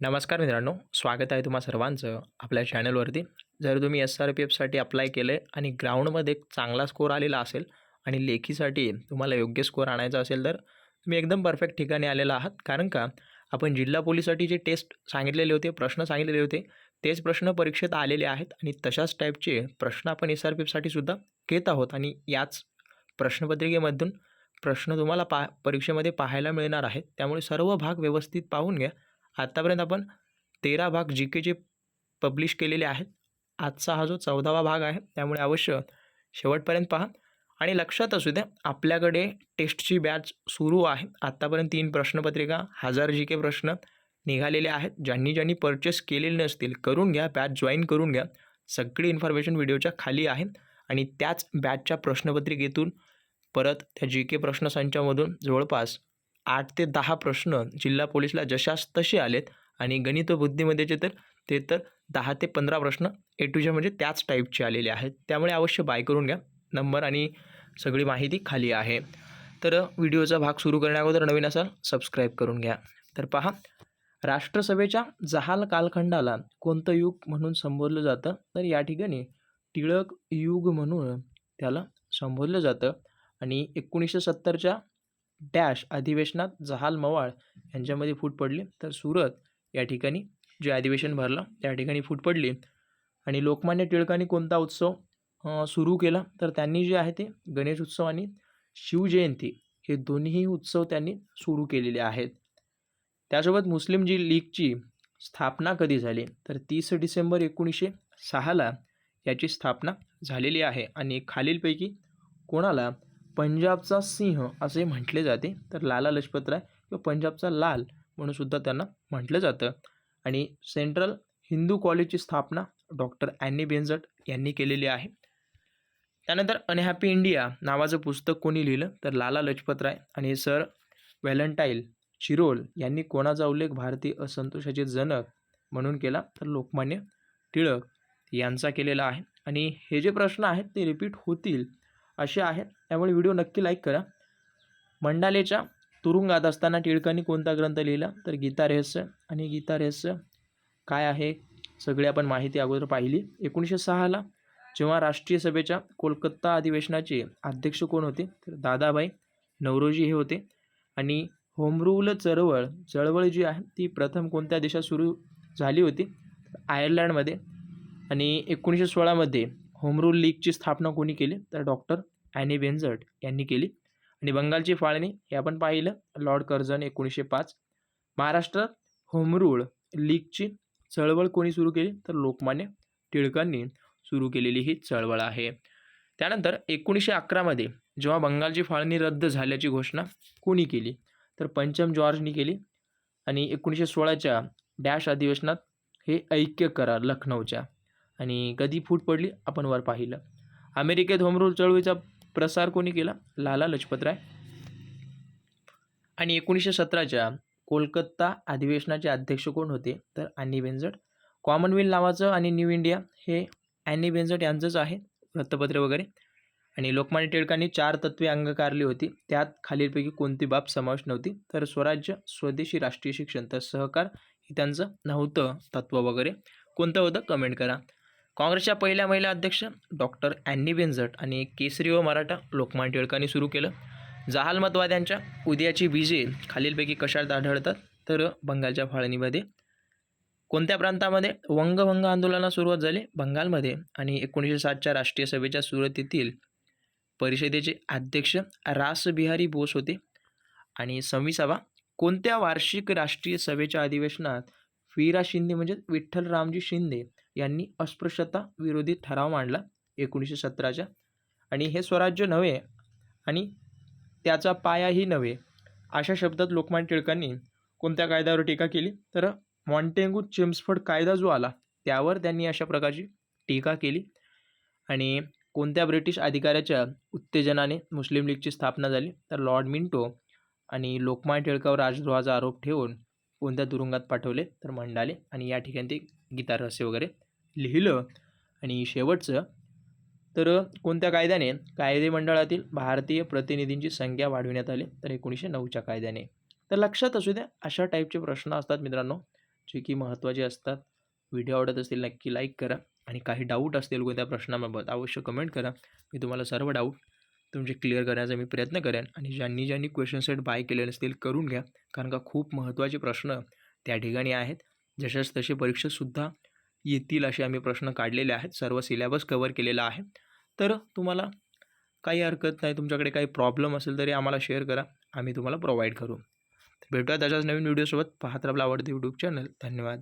नमस्कार मित्रांनो स्वागत आहे तुम्हा सर्वांचं आपल्या चॅनलवरती. जर तुम्ही एस आर पी एफसाठी अप्लाय केलं आहे आणि ग्राउंडमध्ये एक चांगला स्कोर आलेला असेल आणि लेखीसाठी तुम्हाला योग्य स्कोर आणायचा असेल तर तुम्ही एकदम परफेक्ट ठिकाणी आलेला आहात. कारण का? आपण जिल्हा पोलीससाठी जे टेस्ट सांगितलेले होते प्रश्न सांगितलेले होते तेच प्रश्न परीक्षेत आलेले आहेत आणि तशाच टाईपचे प्रश्न आपण एस आर पी एफसाठी सुद्धा घेत आहोत आणि याच प्रश्नपत्रिकेमधून प्रश्न तुम्हाला पा परीक्षेमध्ये पाहायला मिळणार आहेत. त्यामुळे सर्व भाग व्यवस्थित पाहून घ्या. आत्तापर्यंत आपण तेरा भाग जी केचे पब्लिश केलेले आहेत. आजचा हा जो चौदावा भाग आहे त्यामुळे अवश्य शेवटपर्यंत पहा. आणि लक्षात असू द्या आपल्याकडे टेस्टची बॅच सुरू आहे. आत्तापर्यंत तीन प्रश्नपत्रिका हजार जी के प्रश्न निघालेले आहेत. ज्यांनी ज्यांनी परचेस केलेले नसतील करून घ्या बॅच जॉईन करून घ्या. सगळी इन्फॉर्मेशन व्हिडिओच्या खाली आहे. आणि त्याच बॅचच्या प्रश्नपत्रिकेतून परत त्या जी के प्रश्नसंचामधून जवळपास आठ ते दहा प्रश्न जिल्हा पोलीसला जशास तसे आलेत आणि गणित व बुद्धिमत्तेचे तर ते तर दहा ते पंधरा प्रश्न ए टू जे म्हणजे त्याच टाईपचे आलेले आहेत. त्यामुळे अवश्य बाय करून घ्या. नंबर आणि सगळी माहिती खाली आहे. तर व्हिडिओचा भाग सुरू करण्याअगोदर नवीन असाल सबस्क्राईब करून घ्या. तर पहा राष्ट्रसभेच्या जहाल कालखंडाला कोणतं युग म्हणून संबोधलं जातं? तर या ठिकाणी टिळक युग म्हणून त्याला संबोधलं जातं. आणि एकोणीसशे सत्तरच्या डॅश अधिवेशनात जहाल मवाळ यांच्यामध्ये फूट पडली. तर सुरत या ठिकाणी जे अधिवेशन भरलं त्या ठिकाणी फूट पडली. आणि लोकमान्य टिळकांनी कोणता उत्सव सुरू केला? तर त्यांनी जे आहे ते गणेश उत्सव आणि शिवजयंती हे दोन्ही उत्सव त्यांनी सुरू केलेले आहेत. त्यासोबत मुस्लिम जी लीगची स्थापना कधी झाली? तर तीस डिसेंबर एकोणीसशे सहाला याची स्थापना झालेली आहे. आणि खालीलपैकी कोणाला पंजाबचा सिंह असे म्हटले जाते. तर लाला लजपतराय किंवा पंजाबचा लाल म्हणून सुद्धा त्यांना म्हटलं जातं. आणि सेंट्रल हिंदू कॉलेजची स्थापना डॉक्टर ॲनी बेंझट यांनी केलेली आहे. त्यानंतर अनहॅपी इंडिया नावाचं पुस्तक कोणी लिहिलं? तर लाला लजपतराय आणि सर व्हॅलेंटाईल चिरोल यांनी कोणाचा उल्लेख भारतीय असंतोषाचे जनक म्हणून केला? तर लोकमान्य टिळक यांचा केलेला आहे. आणि हे जे प्रश्न आहेत ते रिपीट होतील. असे आहेत. त्यामुळे व्हिडिओ नक्की लाईक करा. मंडालेच्या तुरुंगात असताना टिळकांनी कोणता ग्रंथ लिहिला? तर गीता रहस्य. आणि गीता रहस्य काय आहे? सगळी आपण माहिती अगोदर पाहिली. एकोणीसशे सहाला जेव्हा राष्ट्रीय सभेच्या कोलकाता अधिवेशनाचे अध्यक्ष कोण होते? तर दादाबाई नवरोजी हे होते. आणि होमरूल चळवळ चळवळ जी आहे ती प्रथम कोणत्या देशात सुरू झाली होती? आयर्लंडमध्ये. आणि एकोणीसशे सोळामध्ये होम रूल लीगची स्थापना कोणी केली? तर डॉक्टर ॲनी बेन्झट यांनी केली. आणि बंगालची फाळणी हे आपण पाहिलं. लॉर्ड कर्झन एकोणीसशे पाच. महाराष्ट्रात होमरूळ लीगची चळवळ कोणी सुरू केली? तर लोकमान्य टिळकांनी सुरू केलेली ही चळवळ आहे. त्यानंतर एकोणीसशे अकरामध्ये जेव्हा बंगालची फाळणी रद्द झाल्याची घोषणा कोणी केली? तर पंचम जॉर्जनी केली. आणि एकोणीसशे सोळाच्या डॅश अधिवेशनात हे ऐक्य करार लखनौच्या आणि कधी फूट पडली आपण वर पाहिलं. अमेरिकेत होमरूल चळवळीचा प्रसार कोणी केला? लाला लजपतराय आणि एकोणीसशे सतराच्या कोलकाता अधिवेशनाचे अध्यक्ष कोण होते? तर ॲनी बेंझट. कॉमनवेल्थ नावाचं आणि न्यू इंडिया हे ॲनी बेंझट यांचंच आहे वृत्तपत्र वगैरे. आणि लोकमान्य टिळकांनी चार तत्वे अंगकारली होती. त्यात खालीलपैकी कोणती बाब समावेश नव्हती? तर स्वराज्य स्वदेशी राष्ट्रीय शिक्षण तर सहकार हे त्यांचं नव्हतं तत्व वगैरे. कोणतं होतं? कमेंट करा. काँग्रेसच्या पहिल्या महिला अध्यक्ष डॉक्टर अँनी बेंझट आणि केसरी व मराठा लोकमान्य टिळकांनी सुरू केलं. जहालमतवाद्यांच्या उदयाची बीजे खालीलपैकी कशात आढळतात? तर बंगालच्या फाळणीमध्ये. कोणत्या प्रांतामध्ये वंगभंग आंदोलनाला सुरुवात झाली? बंगालमध्ये. आणि एकोणीसशे सातच्या राष्ट्रीय सभेच्या सुरुवातीतील परिषदेचे अध्यक्ष रासबिहारी बोस होते. आणि सव्वीसावा कोणत्या वार्षिक राष्ट्रीय सभेच्या अधिवेशनात वीरा शिंदे म्हणजे विठ्ठल रामजी शिंदे यांनी अस्पृश्यता विरोधी ठराव मांडला एकोणीसशे सतराच्या. आणि हे स्वराज्य नव्हे आणि त्याचा पायाही नव्हे अशा शब्दात लोकमान्य टिळकांनी कोणत्या कायद्यावर टीका केली? तर मॉन्टेंगू चिम्सफर्ड कायदा जो आला त्यावर त्यांनी अशा प्रकारची टीका केली. आणि कोणत्या ब्रिटिश अधिकाऱ्याच्या उत्तेजनाने मुस्लिम लीगची स्थापना झाली? तर लॉर्ड मिंटो आणि लोकमान्य टिळकावर राजद्रोहाचा आरोप ठेवून कोणत्या तुरुंगात पाठवले? तर मंडाले. आणि या ठिकाणी ते गीता वगैरे लिहिलं आणि शेवटचं तर कोणत्या कायद्याने कायदे मंडळातील भारतीय प्रतिनिधींची संख्या वाढविण्यात आली? तर एकोणीसशे नऊच्या कायद्याने. तर लक्षात असू द्या अशा टाईपचे प्रश्न असतात मित्रांनो जे की महत्त्वाचे असतात. व्हिडिओ आवडत असतील नक्की लाईक करा. आणि काही डाऊट असतील कोणत्या प्रश्नाबाबत अवश्य कमेंट करा. मी तुम्हाला सर्व डाऊट तुमचे क्लिअर करण्याचा मी प्रयत्न करेन. आणि ज्यांनी ज्यांनी क्वेश्चन सेट बाय केले नसतील करून घ्या. कारण का खूप महत्त्वाचे प्रश्न त्या ठिकाणी आहेत. जशाच तसे परीक्षासुद्धा येतील असे आम्ही प्रश्न काढलेले आहेत. सर्व सिलेबस कवर केलेला आहे. तर तुम्हाला काही हरकत नाही तुमच्याकडे काही प्रॉब्लेम असेल तरी आम्हाला शेअर करा. आम्ही तुम्हाला प्रोव्हाइड करू. भेटूया त्याच्याच नवीन व्हिडिओसोबत पाहत राहा आवडते यूट्यूब चॅनल धन्यवाद.